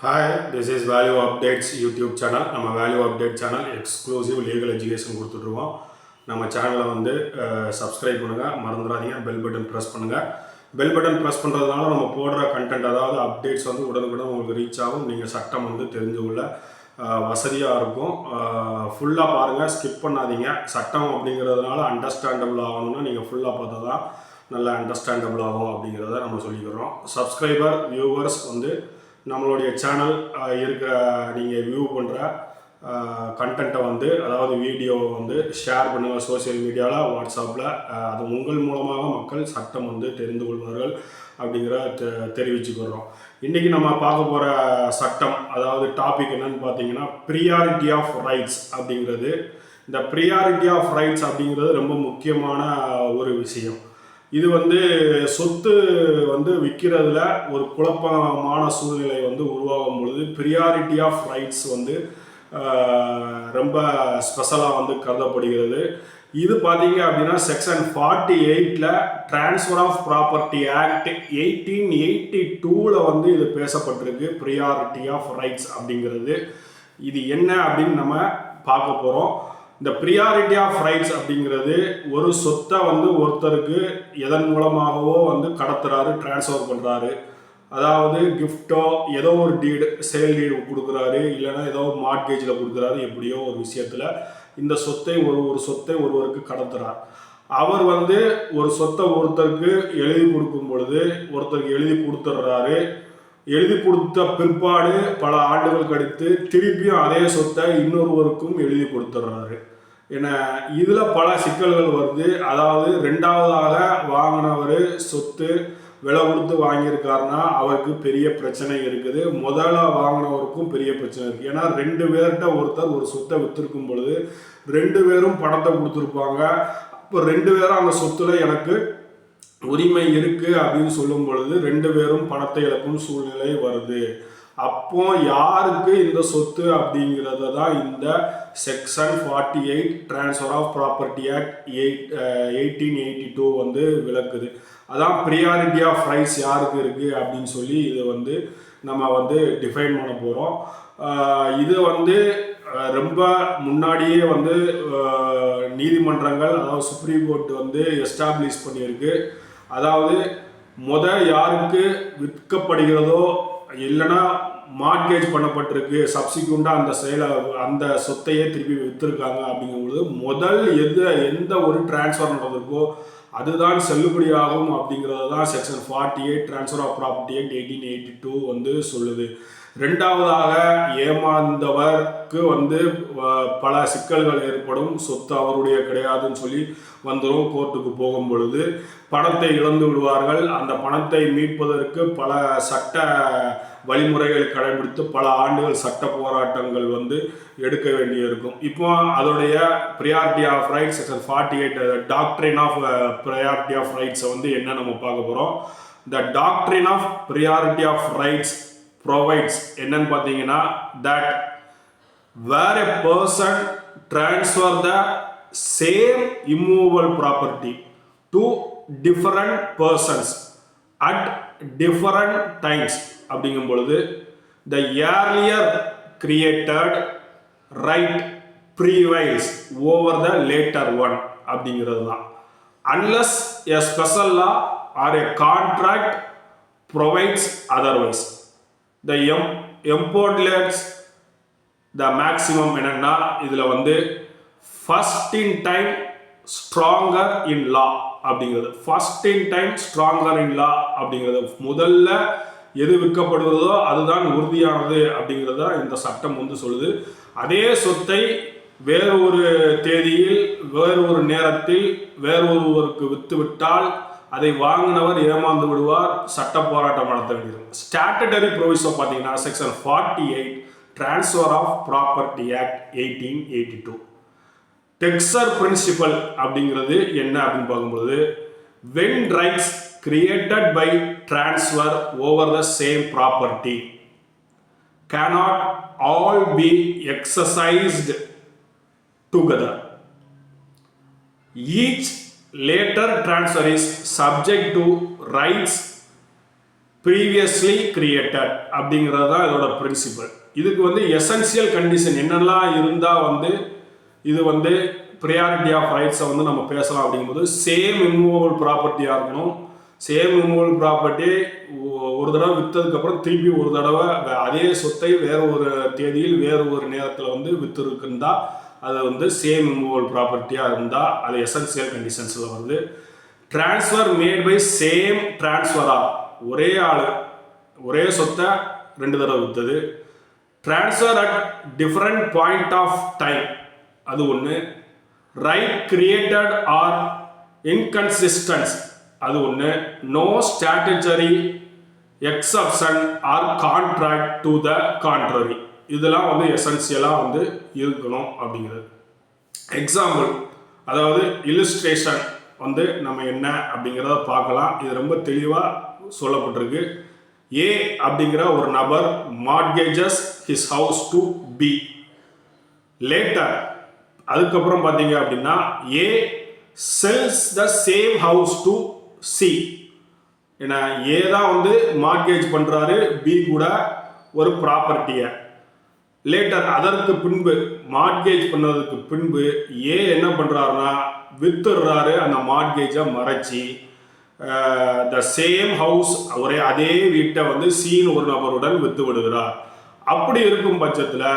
Hi this is value updates YouTube channel நம்ம value update channel exclusive legal education கொடுத்துட்ருவோம் நம்ம சேனலை வந்து subscribe பண்ணுங்கள் மறந்துடாதீங்க. பெல் பட்டன் ப்ரெஸ் பண்ணுங்கள் பெல் பட்டன் ப்ரெஸ் பண்ணுறதுனால நம்ம போடுற கண்டென்ட் அதாவது அப்டேட்ஸ் வந்து உடனுக்குடன் உங்களுக்கு ரீச் ஆகும். நீங்கள் சட்டம் வந்து தெரிஞ்சு உள்ள வசதியாக இருக்கும். ஃபுல்லாக பாருங்கள் ஸ்கிப் பண்ணாதீங்க. சட்டம் அப்படிங்கிறதுனால அண்டர்ஸ்டாண்டபிள் ஆகணும்னா நீங்கள் ஃபுல்லாக பார்த்தா தான் நல்லா அண்டர்ஸ்டாண்டபிள் ஆகும் அப்படிங்கிறத நம்ம சொல்லிக்கிறோம். சப்ஸ்கிரைபர் வியூவர்ஸ் வந்து நம்மளுடைய சேனல் இருக்கிற நீங்கள் வியூ பண்ணுற கண்டென்ட்டை வந்து அதாவது வீடியோவை வந்து ஷேர் பண்ணுங்கள் சோஷியல் மீடியாவில் வாட்ஸ்அப்பில் அது உங்கள் மூலமாக மக்கள் சட்டம் வந்து தெரிந்து கொள்வார்கள் அப்படிங்கிற தெ தெரிவிச்சுக்கிறோம் இன்றைக்கி நம்ம பார்க்க போகிற சட்டம் அதாவது டாபிக் என்னன்னு பார்த்தீங்கன்னா ப்ரியாரிட்டி ஆஃப் ரைட்ஸ் அப்படிங்கிறது. இந்த ப்ரியாரிட்டி ஆஃப் ரைட்ஸ் அப்படிங்கிறது ரொம்ப முக்கியமான ஒரு விஷயம். இது வந்து சொத்து வந்து விற்கிறதுல ஒரு குழப்பமான சூழ்நிலை வந்து உருவாகும் பொழுது ப்ரியாரிட்டி ஆஃப் ரைட்ஸ் வந்து ரொம்ப ஸ்பெஷலாக வந்து கருதப்படுகிறது. இது பார்த்தீங்க அப்படின்னா செக்ஷன் ஃபார்ட்டி எயிட்டில் transfer of property act eighteen eighty டூவில் வந்து இது பேசப்பட்டிருக்கு ப்ரியாரிட்டி ஆஃப் ரைட்ஸ் அப்படிங்கிறது. இது என்ன அப்படின்னு நம்ம பார்க்க போகிறோம் இந்த ப்ரியாரிட்டி ஆஃப் ரைட்ஸ் அப்படிங்கிறது ஒரு சொத்தை வந்து ஒருத்தருக்கு எதன் மூலமாகவோ வந்து கடத்துறாரு டிரான்ஸ்ஃபர் பண்ணுறாரு அதாவது கிஃப்டோ ஏதோ ஒரு டீடு சேல் டீடு கொடுக்குறாரு இல்லைன்னா ஏதோ மார்க்கேஜில் கொடுக்குறாரு எப்படியோ ஒரு விஷயத்தில் இந்த சொத்தை ஒரு ஒரு சொத்தை ஒருவருக்கு கடத்துறார். அவர் வந்து ஒரு சொத்தை ஒருத்தருக்கு எழுதி கொடுக்கும் பொழுது ஒருத்தருக்கு எழுதி கொடுத்துட்றாரு. எழுதி கொடுத்த பிற்பாடு பல ஆண்டுகள் கழித்து திருப்பியும் அதே சொத்தை இன்னொருவருக்கும் எழுதி கொடுத்துட்றாரு. ஏன்னா இதில் பல சிக்கல்கள் வருது. அதாவது ரெண்டாவதாக வாங்கினவர் சொத்து விலை கொடுத்து வாங்கியிருக்காருன்னா அவருக்கு பெரிய பிரச்சனை இருக்குது. முதல்ல வாங்கினவருக்கும் பெரிய பிரச்சனை இருக்குது ஏன்னா ரெண்டு பேர்கிட்ட ஒருத்தர் ஒரு சொத்தை விற்றுருக்கும் பொழுது ரெண்டு பேரும் பணத்தை கொடுத்துருப்பாங்க. இப்போ ரெண்டு பேரும் அந்த சொத்துல எனக்கு உரிமை இருக்கு அப்படின்னு சொல்லும் பொழுது ரெண்டு பேரும் பணத்தை இழக்கும் சூழ்நிலை வருது. அப்போ யாருக்கு இந்த சொத்து அப்படிங்கிறத தான் இந்த section forty eight transfer of property act eight eighteen eighty two வந்து விளக்குது. அதான் ப்ரியாரிட்டி ஆஃப் ரைட்ஸ் யாருக்கு இருக்குது அப்படின்னு சொல்லி இதை வந்து நம்ம வந்து டிஃபைன் பண்ண போகிறோம் இது வந்து ரொம்ப முன்னாடியே வந்து நீதிமன்றங்கள் அதாவது சுப்ரீம் கோர்ட் வந்து எஸ்டாப்ளிஷ் பண்ணியிருக்கு. அதாவது முத யாருக்கு விற்கப்படுகிறதோ இல்லைன்னா மார்க்கேஜ் பண்ணப்பட்டிருக்கு சப்சிக்வெண்ட்டாக அந்த செயலை அந்த சொத்தையே திருப்பி விற்றுருக்காங்க அப்படிங்கும்போது முதல் எது எந்த ஒரு டிரான்ஸ்ஃபர் நடந்திருக்கோ அதுதான் செல்லுபடியாகும் அப்படிங்கிறது தான் section forty eight transfer of property act eighteen eighty two வந்து சொல்லுது. ரெண்டாவதாக ஏமாந்தவருக்கு வந்து பல சிக்கல்கள் ஏற்படும். சொத்து அவருடைய கிடையாதுன்னு சொல்லி வந்துடும் கோர்ட்டுக்கு போகும் பொழுது. பணத்தை இழந்து விடுவார்கள். அந்த பணத்தை மீட்பதற்கு பல சட்ட வழிமுறைகளை கடைபிடித்து பல ஆண்டுகள் சட்ட போராட்டங்கள் வந்து எடுக்க வேண்டியிருக்கும். இப்போ அதோடைய priority of rights section forty eight doctrine of priority of ரைட்ஸை வந்து என்ன நம்ம பார்க்க போகிறோம் the doctrine of priority of rights provides என்னன்னு பார்த்தீங்கன்னா that where a person transfer the same immovable property to different persons at different times அப்படிங்கும் பொழுது the earlier created right prevails over the later one அப்படிங்கிறது தான். Unless a special law or a contract provides otherwise the M எம்போர்ட்லெட்ஸ் த maximum என்னென்னா இதில் வந்து first in time stronger in law அப்படிங்கிறது. First in time stronger in law அப்படிங்கிறது. முதல்ல எது விற்கப்படுகிறதோ அதுதான் உறுதியானது அப்படிங்கிறத இந்த சட்டம் வந்து சொல்லுது. அதே சொத்தை வேறு ஒரு தேதியில் வேறு ஒரு நேரத்தில் வேறு ஒருவருக்கு விற்றுவிட்டால் அதை வாங்கினவர் ஏமாந்து விடுவார் சட்ட போராட்டம் நடத்த வேண்டியது ஸ்டாட்டடரி ப்ரொவிஷன் பார்த்தீங்கன்னா section forty eight transfer of property act eighteen eighty two டெக்ஸர் principle அப்படிங்கிறது என்ன அப்படின்னு பார்க்கும்போது when rights created by transfer over the same property cannot all be exercised together. Each later transfer is subject to rights previously created அப்படிங்கிறது தான் இதோட principal இதுக்கு வந்து essential condition என்னெல்லாம் இருந்தால் வந்து இது வந்து ப்ரியாரிட்டி ஆஃப் ரைட்ஸை வந்து நம்ம பேசலாம் அப்படிங்கும்போது சேம் இம்மூவபிள் ப்ராப்பர்ட்டியாக இருக்கணும். சேம் இம்மூவபிள் ப்ராப்பர்ட்டி ஒரு தடவை விற்றதுக்கப்புறம் திருப்பி ஒரு தடவை வே- அதே சொத்தை வேறு ஒரு தேதியில் வேறு ஒரு நேரத்தில் வந்து விற்றுருக்குன்னு தான் அது வந்து சேம் இம்மூவபிள் ப்ராப்பர்ட்டியாக இருந்தால் அது எசன்சியல் கண்டிஷன்ஸில் வந்து ட்ரான்ஸ்ஃபர் மேட் பை சேம் ட்ரான்ஸ்ஃபராக ஒரே ஆள் ஒரே சொத்தை ரெண்டு தடவை விற்றது transfer at different point of time அது ஒன்று ரைட் கிரியேட்டட் ஆர் இன்கன்சிஸ்டன்ஸ் அது ஒன்று no statutory exception or contract to the contrary இதெல்லாம் வந்து எசென்சியலாக வந்து இருக்கணும் அப்படிங்கிறது. எக்ஸாம்பிள் அதாவது இல்லுஸ்ட்ரேஷன் வந்து நம்ம என்ன அப்படிங்கிறத பார்க்கலாம். இது ரொம்ப தெளிவாக சொல்லப்பட்டிருக்கு. ஏ அப்படிங்கிற ஒரு நபர் mortgages his house to B later அதுக்கப்புறம் பார்த்தீங்க அப்படின்னா A sells the same house to C ஏன்னா ஏ தான் வந்து மார்கேஜ் பண்ணுறாரு பி கூட ஒரு ப்ராப்பர்ட்டியை லேட்டர் அதற்கு பின்பு மார்கேஜ் பண்ணதுக்கு பின்பு ஏ என்ன பண்ணுறாருன்னா வித்துடுறாரு அந்த மார்கேஜை மறைச்சி. த சேம் ஹவுஸ் ஒரே அதே வீட்டை வந்து சீன் ஒரு நபருடன் வித்து விடுகிறார். அப்படி இருக்கும் பட்சத்தில்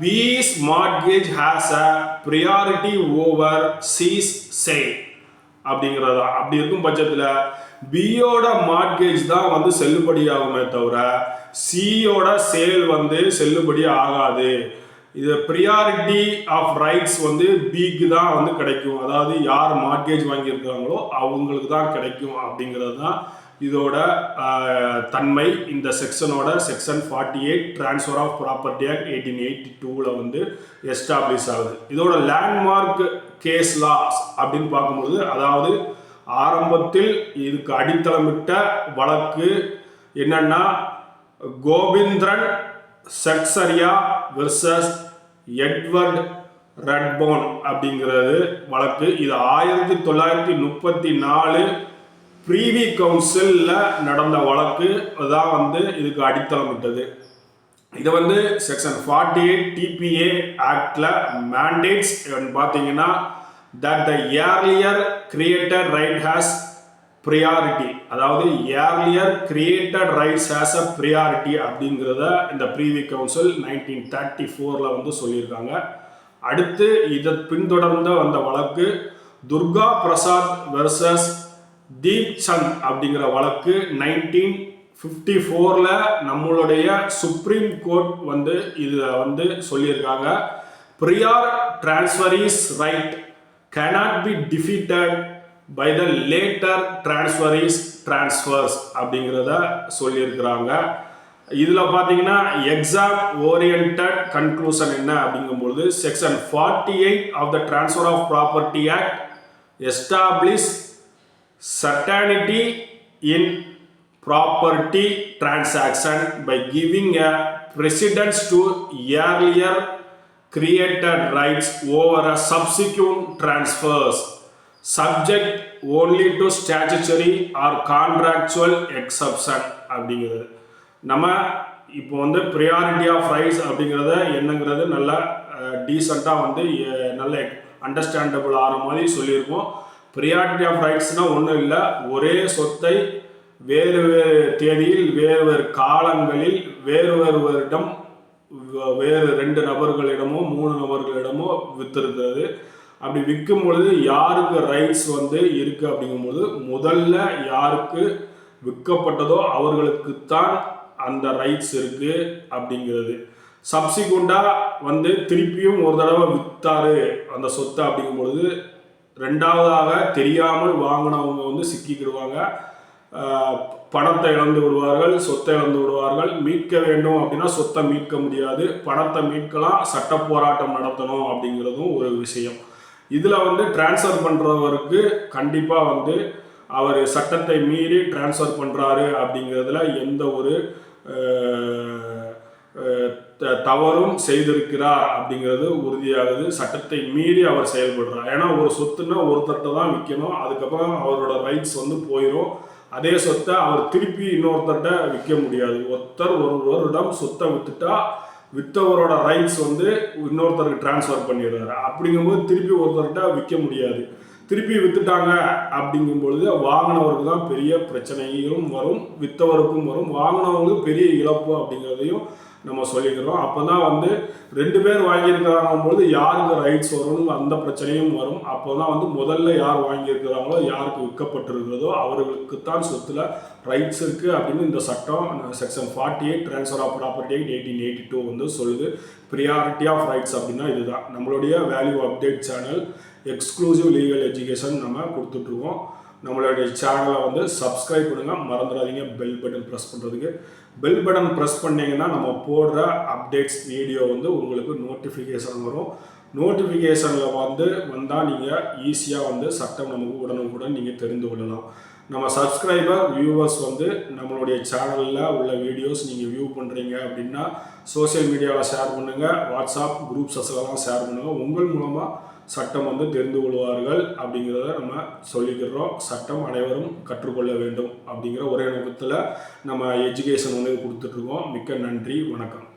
B's mortgage has a priority over C's sale அப்படிங்கிறது அப்படி இருக்கும் பட்சத்தில் பியோட மார்கேஜ் தான் வந்து செல்லுபடியாகுமே தவிர சியோட சேல் வந்து செல்லுபடி ஆகாது. இது ப்ரியாரிட்டி ஆஃப் ரைட்ஸ் வந்து பிக்கு தான் வந்து கிடைக்கும். அதாவது யார் மார்கேஜ் வாங்கியிருக்காங்களோ அவங்களுக்கு தான் கிடைக்கும் அப்படிங்கிறது தான் இதோட தன்மை. இந்த செக்ஷனோட section forty eight transfer of property act eighteen eighty டூவில் வந்து எஸ்டாப்ளிஷ் ஆகுது. இதோட லேண்ட்மார்க் கேஸ் லாஸ் அப்படின்னு பார்க்கும்பொழுது அதாவது ஆரம்பத்தில் இதுக்கு அடித்தளமிட்ட வழக்கு என்னன்னா கோவிந்திரன் செக்சரியா வெர்சஸ் எட்வர்ட் ரெட்போன் அப்படிங்கிறது வழக்கு. இது ஆயிரத்தி தொள்ளாயிரத்தி முப்பத்தி நாலு ப்ரீவி கவுன்சிலில் நடந்த வழக்கு. தான் வந்து இதுக்கு அடித்தளமிட்டது. இது வந்து செக்ஷன் ஃபார்ட்டி எயிட் டிபிஏ ஆக்டில் மேண்டேட்ஸ் பார்த்தீங்கன்னா that the earlier created right has priority அதாவது earlier created rights has a priority அப்படிங்கிறத இந்த ப்ரீவி கவுன்சில் நைன்டீன் தேர்ட்டி ஃபோரில் வந்து சொல்லியிருக்காங்க. அடுத்து இதை பின்தொடர்ந்த வந்த வழக்கு துர்கா பிரசாத் வெர்சஸ் தீப் சந்த் அப்படிங்கிற வழக்கு நைன்டீன் ஃபிஃப்டி ஃபோரில் நம்மளுடைய சுப்ரீம் கோர்ட் வந்து இதை வந்து சொல்லியிருக்காங்க. Prior transferee's right cannot be defeated by the later transferees transfers அப்படிங்கிறத சொல்லியிருக்கிறாங்க இதில் பார்த்தீங்கன்னா எக்ஸாம் ஓரியன்ட் கன்க்ளூஷன் என்ன அப்படிங்கும்பொழுது section forty eight of the transfer of property act establish certainty in property transaction by giving a precedence to earlier created rights over a subsequent transfers subject only to statutory or contractual exception அப்படிங்கிறது. நம்ம இப்போ வந்து priority of rights அப்படிங்கிறத என்னங்கிறது நல்ல டீசெண்டாக வந்து நல்ல அண்டர்ஸ்டாண்டபிள் ஆகிற மாதிரி சொல்லியிருக்கோம். ப்ரியாரிட்டி ஆஃப் ரைட்ஸ்னால் ஒன்றும் இல்லை ஒரே சொத்தை வேறு வேறு தேதியில் வேறு வேறு காலங்களில் வேறு வேறுவரிடம் வருடம் வேறு ரெண்டு நபர்களிடமோ மூணு நபர்களிடமோ விற்றுருக்கிறது அப்படி விற்கும் பொழுது யாருக்கு ரைட்ஸ் வந்து இருக்கு அப்படிங்கும்போது முதல்ல யாருக்கு விற்கப்பட்டதோ அவர்களுக்கு தான் அந்த ரைட்ஸ் இருக்கு அப்படிங்கிறது. சப்சிக்வெண்ட்டாக வந்து திருப்பியும் ஒரு தடவை விற்றாரு அந்த சொத்தை அப்படிங்கும்பொழுது ரெண்டாவதாக தெரியாமல் வாங்கினவங்க வந்து சிக்கிக்கிடுவாங்க. பணத்தை இழந்து விடுவார்கள் சொத்தை இழந்து விடுவார்கள். மீட்க வேண்டும் அப்படின்னா சொத்தை மீட்க முடியாது. பணத்தை மீட்கலாம் சட்ட போராட்டம் நடத்தணும் அப்படிங்கிறதும் ஒரு விஷயம். இதில் வந்து டிரான்ஸ்ஃபர் பண்ணுறவருக்கு கண்டிப்பாக வந்து அவர் சட்டத்தை மீறி டிரான்ஸ்ஃபர் பண்ணுறாரு அப்படிங்கிறதுல எந்த ஒரு த- தவறும் செய்திருக்கிறார் அப்படிங்கிறது உறுதியாகுது. சட்டத்தை மீறி அவர் செயல்படுறார். ஏன்னா ஒரு சொத்துன்னா ஒருத்தர்கிட்ட தான் விற்கணும் அதுக்கப்புறம் அவரோட ரைட்ஸ் வந்து போயிடும் அதே சொத்தை அவர் திருப்பி இன்னொருத்தர்கிட்ட விற்க முடியாது. ஒருத்தர் ஒரு வருடம் சொத்தை வித்துட்டா வித்தவரோட ரைட்ஸ் வந்து இன்னொருத்தருக்கு டிரான்ஸ்ஃபர் பண்ணிடுறாரு. அப்படிங்கும்போது திருப்பி ஒருத்தர்கிட்ட விற்க முடியாது. திருப்பி வித்துட்டாங்க அப்படிங்கும் பொழுது வாங்கினவருக்கு தான் பெரிய பிரச்சனைகளும் வரும் வித்தவருக்கும் வரும். வாங்கினவங்களுக்கு பெரிய இழப்பு அப்படிங்கிறதையும் நம்ம சொல்லிக்கிறோம். அப்போ தான் வந்து ரெண்டு பேர் வாங்கியிருக்கிறாங்க பொழுது யாருக்கு ரைட்ஸ் வரும்னு அந்த பிரச்சனையும் வரும். அப்போ தான் வந்து முதல்ல யார் வாங்கியிருக்கிறாங்களோ யாருக்கு விற்கப்பட்டிருக்கிறதோ அவர்களுக்கு தான் சொத்தில் ரைட்ஸ் இருக்குது அப்படின்னு இந்த சட்டம் section forty eight transfer of property eight eighteen eighty two வந்து சொல்லுது. ப்ரியாரிட்டி ஆஃப் ரைட்ஸ் அப்படின்னா இதுதான். நம்மளுடைய value update channel exclusive legal education நம்ம கொடுத்துட்ருக்கோம். நம்மளுடைய சேனலை வந்து சப்ஸ்கிரைப் பண்ணுங்கள் மறந்துடாதீங்க. பெல் பட்டன் ப்ரெஸ் பண்ணுறதுக்கு பெல் பட்டன் ப்ரெஸ் பண்ணிங்கன்னா நம்ம போடுற அப்டேட்ஸ் வீடியோ வந்து உங்களுக்கு நோட்டிஃபிகேஷன் வரும். நோட்டிஃபிகேஷனில் வந்து வந்தால் நீங்கள் ஈஸியாக வந்து சட்டம் நமக்கு உடனுக்குடன் நீங்கள் தெரிந்து கொள்ளலாம். நம்ம சப்ஸ்கிரைபர் வியூவர்ஸ் வந்து நம்மளுடைய சேனலில் உள்ள வீடியோஸ் நீங்கள் வியூ பண்ணுறீங்க அப்படின்னா சோஷியல் மீடியாவில் ஷேர் பண்ணுங்கள் வாட்ஸ்அப் குரூப்ஸஸ்லாம் ஷேர் பண்ணுங்கள் உங்கள் மூலமாக சட்டம் வந்து தெரிந்து கொள்வார்கள் அப்படிங்கிறத நம்ம சொல்லிக்கிறோம். சட்டம் அனைவரும் கற்றுக்கொள்ள வேண்டும் அப்படிங்கிற ஒரே நோக்கத்தில் நம்ம எஜுகேஷன் வந்து கொடுத்துட்ருக்கோம் மிக்க நன்றி. வணக்கம்.